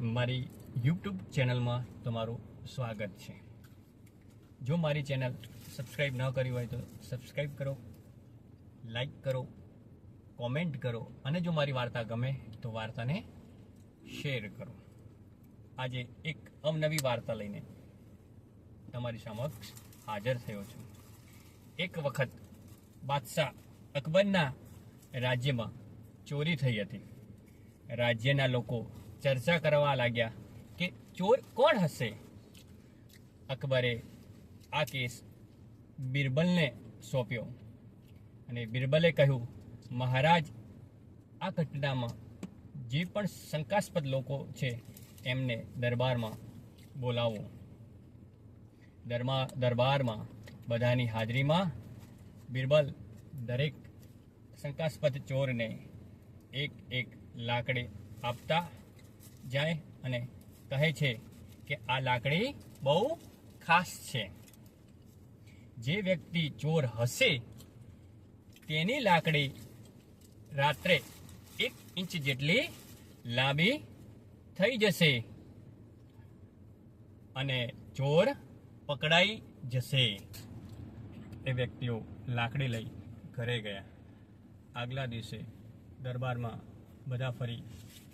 મારી યુટ્યુબ ચેનલમાં તમારું સ્વાગત છે. જો મારી ચેનલ સબસ્ક્રાઈબ ન કરી હોય તો સબસ્ક્રાઈબ કરો લાઈક કરો, કોમેન્ટ કરો અને જો મારી વાર્તા ગમે તો વાર્તાને શેર કરો. આજે એક અવનવી વાર્તા લઈને તમારી સમક્ષ હાજર થયો છું. એક વખત બાદશાહ અકબરના રાજ્યમાં ચોરી થઈ હતી. રાજ્યના લોકો ચર્ચા કરવા લાગ્યા કે ચોર કોણ હશે? અકબરે આ કેસ બિરબલને સોંપ્યો અને બિરબલે કહ્યું, મહારાજ, આ ઘટનામાં જે પણ શંકાસ્પદ લોકો છે, એમને દરબારમાં બોલાવો. દરમા, દરબારમાં બધાની હાજરીમાં બિરબલ દરેક શંકાસ્પદ ચોરને એક એક લાકડી આપતા જાય અને કહે છે કે આ લાકડી બહુ ખાસ છે. જે વ્યક્તિ ચોર હશે, તેની લાકડી રાત્રે એક ઇંચ જેટલી લાંબી થઈ જશે અને ચોર પકડાઈ જશે. એ વ્યક્તિઓ લાકડી લઈ ઘરે ગયા. આગલા દિવસે દરબારમાં બધા ફરી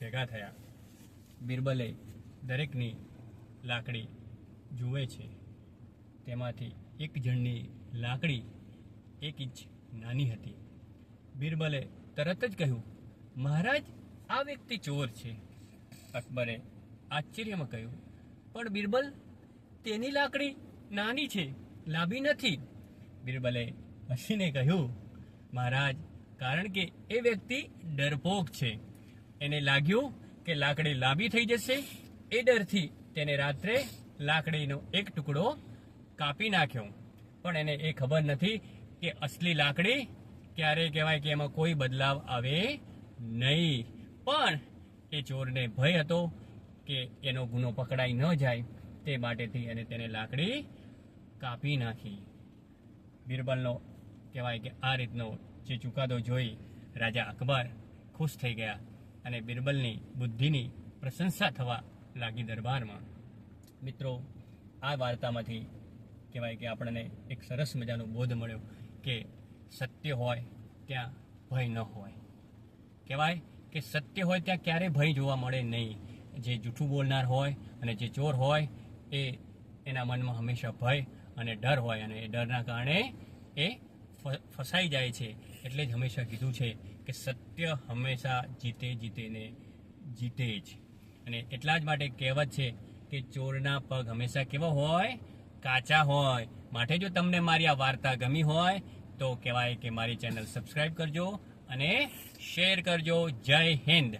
ભેગા થયા. બિરબલે દરેકની લાકડી જુએ છે. તેમાંથી એક જણની લાકડી એક ઇંચ નાની હતી. બિરબલે તરત જ કહ્યું, મહારાજ, આ વ્યક્તિ ચોર છે. અકબરે આશ્ચર્યમાં કહ્યું, પણ બિરબલ, તેની લાકડી નાની છે, લાંબી નથી. બિરબલે હસીને કહ્યું, મહારાજ, કારણ કે એ વ્યક્તિ ડરપોક છે. એને લાગ્યું કે લાકડી લાંબી થઈ જશે. એ ડરથી તેને રાત્રે લાકડીનો એક ટુકડો કાપી નાખ્યો. પણ એને એ ખબર નથી કે અસલી લાકડી ક્યારે કહેવાય કે એમાં કોઈ બદલાવ આવે નહીં. પણ એ ચોરને ભય હતો કે એનો ગુનો પકડાઈ ન જાય તે માટેથી એને તેને લાકડી કાપી નાખી. બિરબલનો કહેવાય કે આ રીતનો જે ચુકાદો જોઈ રાજા અકબર ખુશ થઈ ગયા. અને બિરબલની બુદ્ધિની પ્રશંસા થવા લાગી દરબારમાં. મિત્રો, આ વાર્તામાંથી કહેવાય કે આપણને એક સરસ મજાનો બોધ મળ્યો કે સત્ય હોય ત્યાં ભય ન હોય. કહેવાય કે સત્ય હોય ત્યાં ક્યારેય ભય જોવા મળે નહીં. જે જૂઠું બોલનાર હોય અને જે ચોર હોય એ એના મનમાં હંમેશા ભય અને ડર હોય અને એ ડરના કારણે એ ફસાઈ જાય છે. એટલે જ હંમેશા કીધું છે કે સત્ય હંમેશા જીતે જીતેને જીતે જ. અને એટલા જ માટે કહેવત છે કે ચોરના પગ હંમેશા કેવા હોય? કાચા હોય. માટે જો તમને મારી આ વાર્તા ગમી હોય, તો કહેવાય કે મારી ચેનલ સબસ્ક્રાઈબ કરજો અને શેર કરજો. જય હિન્દ.